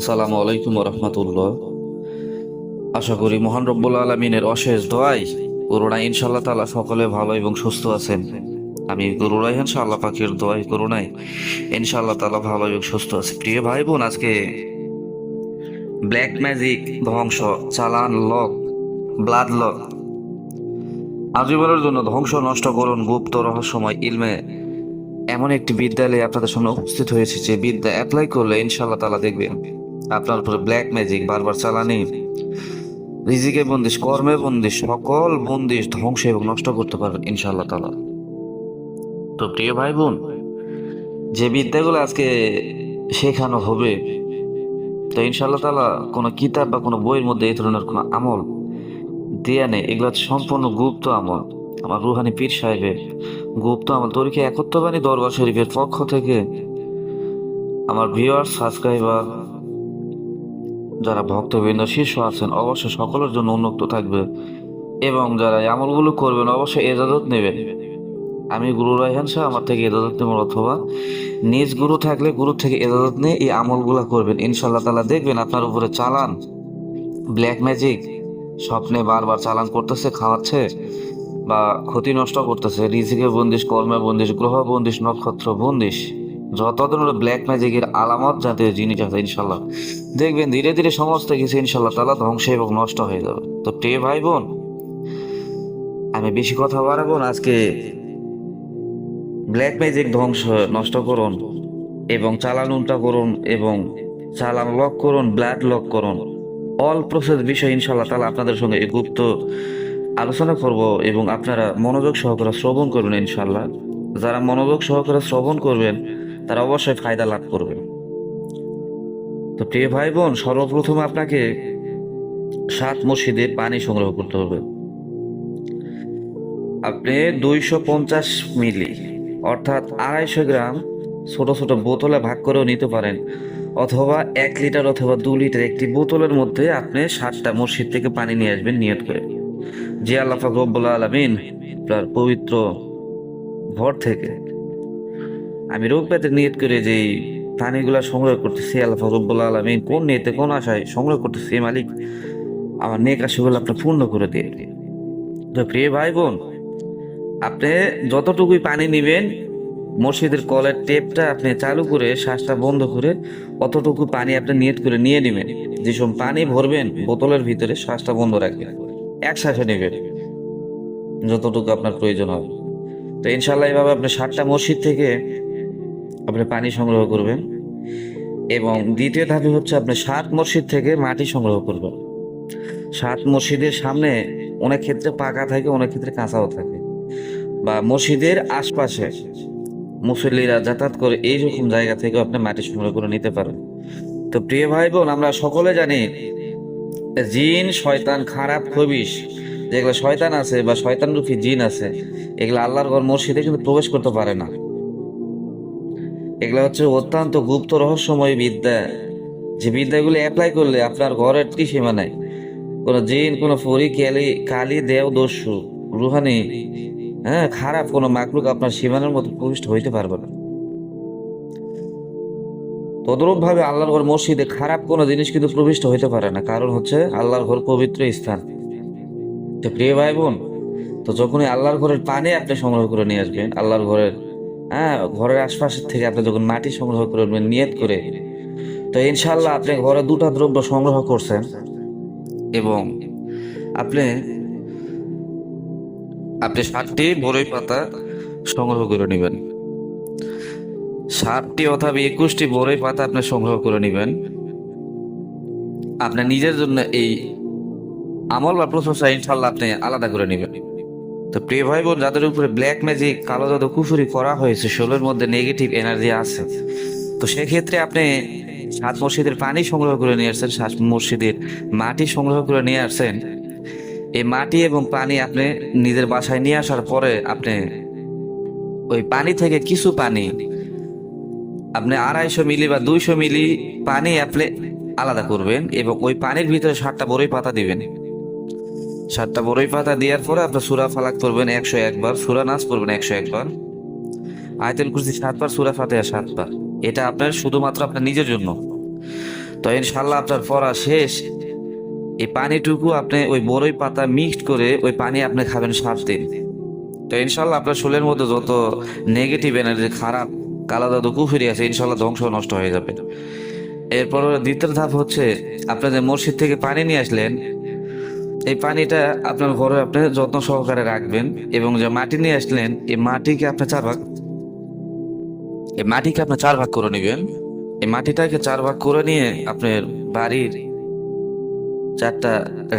আসসালামু আলাইকুম রহমতুল্লাহ। আশা করি মহান রব্বুল আলমিনের অশেষ দোয়াই করোনা ইনশাল্লাহ তালা সকলে ভালো এবং সুস্থ আছেন। আমি গরুরাই ইনশাআল্লাহ পাখির দোয়াই করোনায় ইনশাআল্লাহ তালা ভালো এবং সুস্থ আছে। প্রিয় ভাই বোন আজকে ব্ল্যাক ম্যাজিক ধ্বংস, চালান লক ব্লাড লক আজীবনের জন্য ধ্বংস নষ্ট করুন গুপ্ত রহস্যময় ইলমে। এমন একটি বিদ্যালয়ে আপনাদের সামনে উপস্থিত হয়েছে, যে বিদ্যা অ্যাপ্লাই করলে ইনশাল্লাহ তালা দেখবেন। আপনার উপরে ব্ল্যাক ম্যাজিক বারবার চালানি। রিজিকে বন্দিশ কর্মে বন্দিশ, সকল বন্দিশ ধ্বংস এবং নষ্ট করতে পারবেন ইনশাল্লাহ তালা তো প্রিয় ভাই বোন যে বিদ্যাগুলো আজকে শেখানো হবে, তো ইনশাল্লাহ তালা কোনো কিতাব বা কোনো বইয়ের মধ্যে এই ধরনের কোনো আমল দেয়া নেই। এগুলো সম্পূর্ণ গুপ্ত আমল। আমার রুহানি পীর সাহেবের গুপ্ত আমল তরিকে একত্রবাণী দরবার শরীফের পক্ষ থেকে আমার ভিউয়ার সাবস্ক্রাইবার যারা ভক্তবৃন্দ, শীর্ষ আছেন, অবশ্যই সকলের জন্য উন্মুক্ত থাকবে এবং যারা আমলগুলো করবেন, অবশ্যই এজাজত নেবেন। আমি গুরু রায়হান শাহ আমার থেকে এজাজত নেবেন অথবা নিজ গুরু থাকলে গুরু থেকে এজাজত নিয়ে এই আমলগুলো করবেন। ইনশাল্লাহ তালা দেখবেন আপনার উপরে চালান। ব্ল্যাক ম্যাজিক, স্বপ্নে বারবার চালান করতেছে, খাওয়াচ্ছে বা ক্ষতি নষ্ট করতেছে। রিজিকে বন্দিশ কর্মে বন্দিশ, গ্রহ বন্দিশ, নক্ষত্র বন্দিশ। যত ধরনের ব্ল্যাক ম্যাজিকের আলামত জাতীয় জিনিস আছে, ইনশাল্লাহ। দেখবেন, ধীরে ধীরে সমস্ত কিছু, ইনশাল্লাহ, তালা ধ্বংস এবং নষ্ট হয়ে যাবে। তো টে ভাই বোন, আমি বেশি কথা বাড়াবো না, আজকে ব্ল্যাক ম্যাজিক ধ্বংস, নষ্ট করুন এবং চালান উল্টা করুন এবং চালান লক করুন ব্লাড লক করুন। অল প্রসেস বিষয়, ইনশাল্লাহ, তালা আপনাদের সঙ্গে এই গুপ্ত আলোচনা করব এবং আপনারা মনোযোগ সহকারে শ্রবণ করবেন ইনশাল্লাহ। যারা মনোযোগ সহকারে শ্রবণ করবেন তারা অবশ্যই ফায়দা লাভ করবেন। তো প্রিয় ভাই বোন সর্বপ্রথম আপনাকে সাত মসজিদে পানি সংগ্রহ করতে হবে। আপনি দুইশো পঞ্চাশ মিলি, অর্থাৎ আড়াইশো গ্রাম ছোট ছোট বোতলে ভাগ করেও নিতে পারেন, অথবা এক লিটার অথবা দু লিটার একটি বোতলের মধ্যে আপনি সাতটা মসজিদ থেকে পানি নিয়ে আসবেন নিয়ত করে। যে আল্লাহ রব্বুল আলমিন পবিত্র ঘর থেকে আমি রোগ পেতে নিয়ত করে যে পানিগুলা সংগ্রহ করতেছি, আল্লাহ রব্বুল আলমিন কোন নিয়তে, কোন আশায় সংগ্রহ করতেছি মালিক আমার নেক আশাগুলো আপনি পূর্ণ করে দিয়ে তো প্রিয় ভাই বোন আপনি যতটুকুই পানি নেবেন, মসজিদের কলের টেপটা আপনি চালু করে, শ্বাসটা বন্ধ করে অতটুকু পানি আপনি নিয়ত করে নিয়ে নেবেন। যেসব পানি ভরবেন, বোতলের ভিতরে শ্বাসটা বন্ধ রাখবেন। এক শ্বাসে নেবেন, যতটুকু আপনার প্রয়োজন হবে। তো ইনশাল্লাহ এইভাবে আপনি ষাটটা মসজিদ থেকে আপনি পানি সংগ্রহ করবেন। এবং দ্বিতীয় ধাপে হচ্ছে আপনি সাত মসজিদ থেকে মাটি সংগ্রহ করবেন। সাত মসজিদের সামনে অনেক ক্ষেত্রে পাকা থাকে, অনেক ক্ষেত্রে কাঁচাও থাকে। বা মসজিদের আশপাশে মুসল্লিরা যাতায়াত করে এইরকম জায়গা থেকে আপনি মাটি সংগ্রহ করে নিতে পারেন। তো প্রিয় ভাই বোন আমরা সকলে জানি জিন শয়তান খারাপ খবিস যেগুলো শয়তান আছে বা শয়তান রূপী জিন আছে, এগুলো আল্লাহর ঘর মসজিদে কিন্তু প্রবেশ করতে পারে না। এগুলো হচ্ছে অত্যন্ত গুপ্ত রহস্যময় বিদ্যা। যে বিদ্যাগুলো অ্যাপ্লাই করলে আপনার ঘরের কি সীমা নাই? কোনো জিন, কোনো ফরি, কালি কালি, দেও, দস্যু, রুহানি হ্যাঁ খারাপ কোনো মাকলুক আপনার সীমানার মতো প্রবিষ্ট হইতে পারবে না। তদরূপ ভাবে আল্লাহর ঘর মসজিদে খারাপ কোনো জিনিস কিন্তু প্রবিষ্ট হইতে পারে না। কারণ হচ্ছে আল্লাহর ঘর পবিত্র স্থান। তো প্রিয় ভাই বোন তো যখনই আল্লাহর ঘরের পানি আপনি সংগ্রহ করে নিয়ে আসবেন, আল্লাহর ঘরের হ্যাঁ ঘরের আশপাশের থেকে আপনি যখন মাটি সংগ্রহ করবেন নিয়ত করে, তো ইনশাল্লাহ আপনি ঘরে দুটা দ্রব্য সংগ্রহ করছেন এবং আপনি আপনি ষাটটি বড়ই পাতা সংগ্রহ করে নেবেন। ষাটটি অথবা একুশটি বড়ই পাতা আপনি সংগ্রহ করে নেবেন। আপনার নিজের জন্য এই আমল বা প্রশংসা ইনশাল্লাহ আপনি আলাদা করে নেবেন। তো প্রিয় ভাই বোন যাদের উপরে ব্ল্যাক ম্যাজিক কালো জাদু, কুফুরি করা হয়েছে শোলের মধ্যে নেগেটিভ এনার্জি আছে। তো সেক্ষেত্রে আপনি সাত মসজিদের পানি সংগ্রহ করে নিয়ে আসছেন, সাত মসজিদের মাটি সংগ্রহ করে নিয়ে আসছেন। এই মাটি এবং পানি আপনি নিজের বাসায় নিয়ে আসার পরে আপনি ওই পানি থেকে কিছু পানি, আপনি আড়াইশো মিলি বা দুইশো মিলি পানি আপনি আলাদা করবেন এবং ওই পানির ভিতরে সাতটা বড়ই পাতা দিবেন। সাতটা বড়ই পাতা দেওয়ার পরে আপনার সুরা ফালাক করবেন একশো একবার, সুরা নাচ করবেন একশো একবার। আয়তেল কুরসি সাতবার, সুরা ফাতেহা সাতবার। এটা আপনার শুধুমাত্র আপনার নিজের জন্য। তো ইনশাল্লাহ আপনার পড়া শেষ। এই পানিটুকু আপনি ওই বড়ই পাতা মিক্সড করে ওই পানি আপনি খাবেন সাত দিন। তো ইনশাল্লাহ আপনার শরীরের মধ্যে যত নেগেটিভ এনার্জি, খারাপ, কালা দাদু কুফুরি আছে ইনশাল্লাহ ধ্বংস নষ্ট হয়ে যাবে। এরপর দ্বিতীয় ধাপ হচ্ছে, আপনি যে মসজিদ থেকে পানি নিয়ে আসলেন এই পানিটা আপনার ঘরে আপনি যত্ন সহকারে রাখবেন এবং যে মাটি নিয়ে আসলেন, এই মাটিকে আপনি চার ভাগ এই মাটিকে আপনি চার ভাগ করে নেবেন। এই মাটিটাকে চার ভাগ করে নিয়ে আপনার বাড়ির চারটা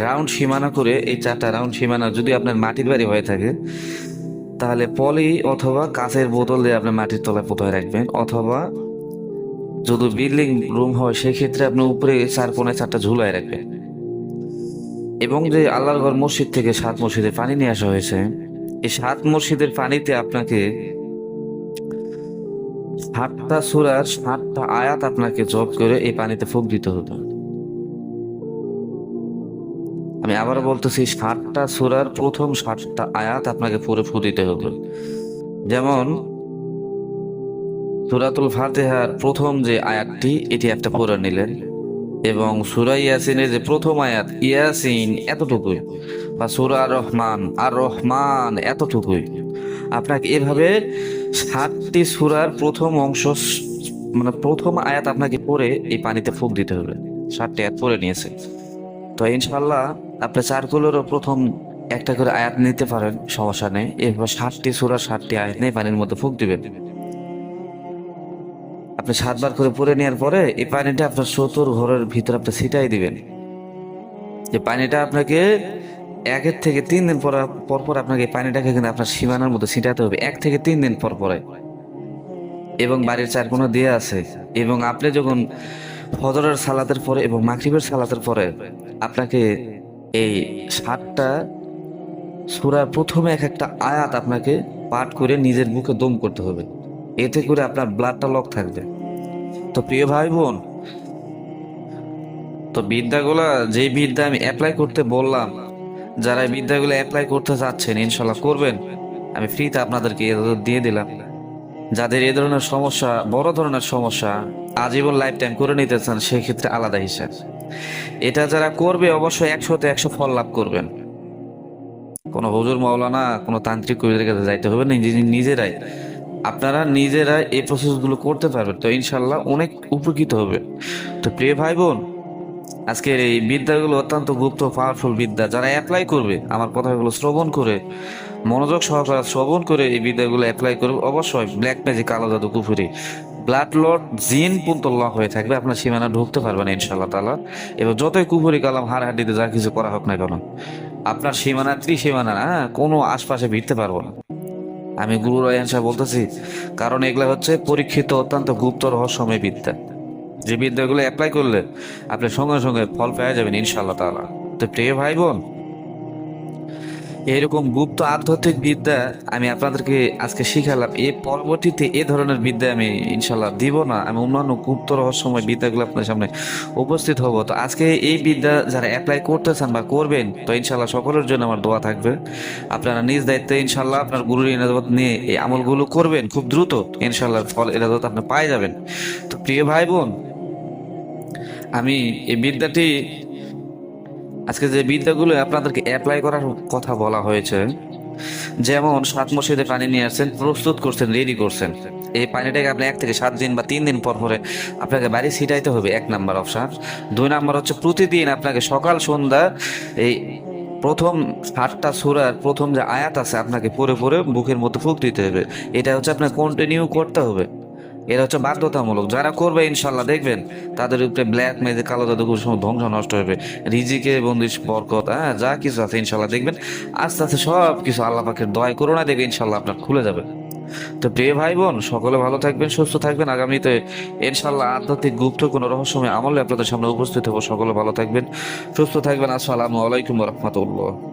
রাউন্ড সীমানা করে, এই চারটা রাউন্ড সীমানা যদি আপনার মাটির বাড়ি হয়ে থাকে, তাহলে পলি অথবা কাঁচের বোতল দিয়ে আপনি মাটির তলায় পোতায় রাখবেন। অথবা যদি বিল্ডিং রুম হয়, সেক্ষেত্রে আপনি উপরে চার কোণে চারটা ঝুলায় রাখবেন। এবং যে আল্লাহর ঘর মসজিদ থেকে সাত মসজিদে পানি নিয়ে আসা হয়েছে, এই সাত মসজিদের পানিতে আপনাকে সাতটা সুরার সাতটা আয়াত আপনাকে জব করে এই পানিতে ফুক দিতে হতো। আমি আবার বলতেছি, সাতটা সুরার প্রথম সাতটা আয়াত আপনাকে পরে ফু দিতে হবে যেমন সুরাতুল ফাতেহার প্রথম যে আয়াতটি, এটি একটা পড়ে নিলেন। এবং সুরা ইয়াসিনের যে প্রথম আয়াত, ইয়াসিন এতটুকুই বা সুরা রহমান, আর রহমান এতটুকুই। আপনাকে এভাবে সাতটি সুরার প্রথম অংশ মানে প্রথম আয়াত আপনাকে পড়ে এই পানিতে ফুক দিতে হবে। সাতটি আয়াত পড়ে নিয়েছে। তো ইনশাল্লাহ আপনি চারগুলোরও প্রথম একটা করে আয়াত নিতে পারেন, সমস্যা নেই। এরপর ষাটটি সুরা ষাটটি আয়াত নিয়ে পানির মধ্যে ফুক দিবেন। আপনি সাতবার করে পরে নেওয়ার পরে এই পানিটা আপনার চতুর ঘরের ভিতরে আপনি ছিটাই দিবেন। যে পানিটা আপনাকে একের থেকে তিন দিন পর পর পর আপনাকে পানিটাকে কিন্তু আপনার সীমানার মধ্যে ছিটাতে হবে। এক থেকে তিন দিন পর পরে। এবং বাড়ির চার কোনো দিয়ে আছে। এবং আপনি যখন ফজরের সালাতের পরে এবং মাগরিবের সালাতের পরে আপনাকে এই সাতটা সুরার প্রথমে এক একটা আয়াত আপনাকে পাঠ করে নিজের মুখে দম করতে হবে। এতে করে আপনার ব্লাডটা লক থাকবে। তো প্রিয় ভাই বোন তো বিদ্যাগুলা, যে বিদ্যা আমি অ্যাপ্লাই করতে বললাম, যারা এই বিদ্যাগুলো অ্যাপ্লাই করতে চাচ্ছেন, ইনশাল্লাহ করবেন। আমি ফ্রিতে আপনাদেরকে এ দিয়ে দিলাম। যাদের এই ধরনের সমস্যা, বড় ধরনের সমস্যা, আজীবন লাইফ টাইম করে নিতে চান সেই ক্ষেত্রে আলাদা হিসাব। এটা যারা করবে, অবশ্যই একশোতে একশো ফল লাভ করবেন। কোনো হুজুর মাওলানা, কোনো তান্ত্রিক কবিদের কাছে যাইতে হবে না নিজেরাই। আপনারা নিজেরা এই প্রসেসগুলো করতে পারবেন। তো ইনশাল্লাহ অনেক উপকৃত হবে। তো প্রিয় ভাই বোন আজকের এই বিদ্যাগুলো অত্যন্ত গুপ্ত পাওয়ারফুল বিদ্যা। যারা অ্যাপ্লাই করবে, আমার কথাগুলো শ্রবণ করে, মনোযোগ সহকারে শ্রবণ করে এই বিদ্যাগুলো অ্যাপ্লাই করবে, অবশ্যই ব্ল্যাক ম্যাজিক কালো জাদু, কুফুরি ব্লাড লর্ড জিন পুন্তল্লাহ হয়ে থাকবে। আপনার সীমানা ঢুকতে পারবেন ইনশাল্লাহ তালা এবং যতই কুফুরি, কালাম হার হাড্ডিতে যা কিছু করা হোক না কেন, আপনার সীমানা ত্রিসীমানা হ্যাঁ কোনো আশপাশে ভিড়তে পারব না। আমি গুরু রায়হান সাহেব বলতেছি, কারণ এগুলো হচ্ছে পরীক্ষিত অত্যন্ত গুপ্ত রহস্যময় বিদ্যা। যে বিদ্যাগুলো অ্যাপ্লাই করলে আপনি সঙ্গে সঙ্গে ফল পেয়ে যাবেন ইনশাল্লাহ তাআলা। তো প্রিয় ভাই বোন এরকম গুপ্ত আধ্যাত্মিক বিদ্যা আমি আপনাদেরকে আজকে শিখালাম। এ পরবর্তীতে এ ধরনের বিদ্যা আমি ইনশাল্লাহ দিব না। আমি অন্যান্য গুপ্ত রহস্যময় বিদ্যাগুলো আপনার সামনে উপস্থিত হব। তো আজকে এই বিদ্যা যারা অ্যাপ্লাই করতে চান বা করবেন, তো ইনশাল্লাহ সকলের জন্য আমার দোয়া থাকবে। আপনারা নিজ দায়িত্বে ইনশাল্লাহ আপনার গুরুর ইনাজত নিয়ে এই আমলগুলো করবেন খুব দ্রুত। ইনশাল্লাহ ফল, ইনাজত আপনি পাই যাবেন। তো প্রিয় ভাই বোন, আমি এই বিদ্যাটি আজকে যে বিদ্যাগুলো আপনাদেরকে অ্যাপ্লাই করার কথা বলা হয়েছে, যেমন সাত মসজিদে পানি নিয়ে আসছেন, প্রস্তুত করছেন রেডি করছেন। এই পানিটাকে আপনি এক থেকে সাত দিন বা তিন দিন পর পরে আপনাকে বাড়ি ছিটাইতে হবে, এক নাম্বার অপশান দুই নাম্বার হচ্ছে প্রতিদিন আপনাকে সকাল, সন্ধ্যা এই প্রথম সাতটা সুরার প্রথম যে আয়াত আছে, আপনাকে পরে পরে বুকের মধ্যে ফুক দিতে হবে। এটা হচ্ছে আপনাকে কন্টিনিউ করতে হবে। এটা হচ্ছে বাধ্যতামূলক। যারা করবে, ইনশাল্লাহ দেখবেন, তাদের উপরে ব্ল্যাক মেজে কালো জাদু সময় ধ্বংস নষ্ট হবে। রিজিকে বন্দিশ, বরকত হ্যাঁ যা কিছু আছে, ইনশাল্লাহ দেখবেন। আস্তে আস্তে সব কিছু আল্লাহ পাকের দয় করোনা দেখবে ইনশাল্লাহ আপনার খুলে যাবে। তো প্রিয় ভাই, বোন, সকলে ভালো থাকবেন, সুস্থ থাকবেন। আগামীতে ইনশাল্লাহ আধ্যাত্মিক, গুপ্ত কোনো রহস্যময় আমলে আপনাদের সামনে উপস্থিত হব। সকলে ভালো থাকবেন, সুস্থ থাকবেন। আসসালামু আলাইকুম রহমতুল্লাহ।